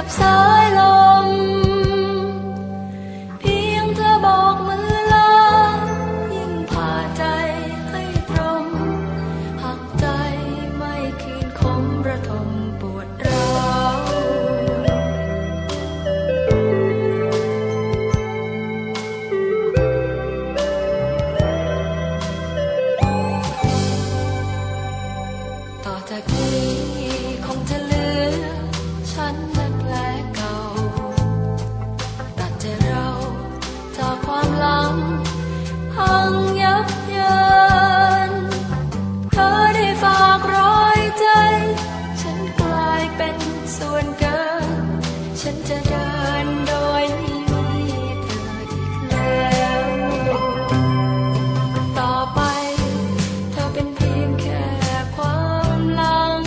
ไปกั ส่วนเกิน ฉันจะเดินโดยไม่มีเธออีกแล้ว ต่อไปเธอเป็นเพียงแค่ความหลัง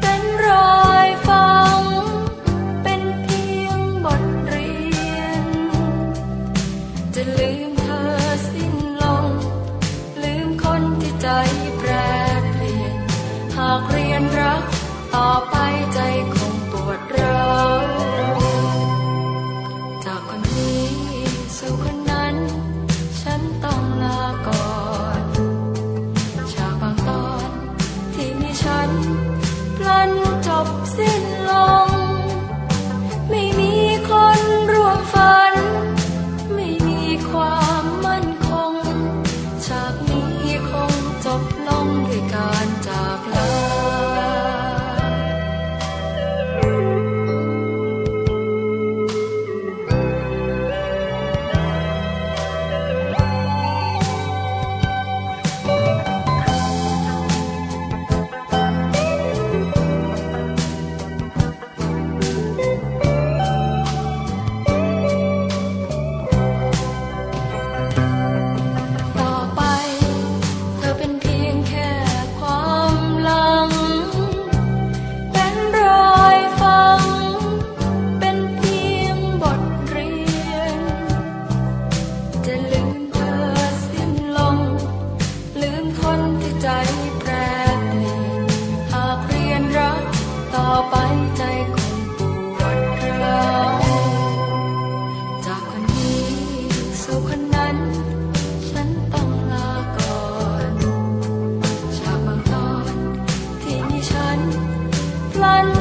เป็นรอยฝัง เป็นเพียงบทเรียน จะลืมเธอสิ้นลง ลืมคนที่ใจแปรเปลี่ยน หากเรียนรัก up คงปวดร้าวจากคนนี้สู่คน ไปใจคงปวดร้าวจากคนนี้สู่คนนั้น ฉันต้องลาก่อนจากบางตอนที่มีฉันพลัน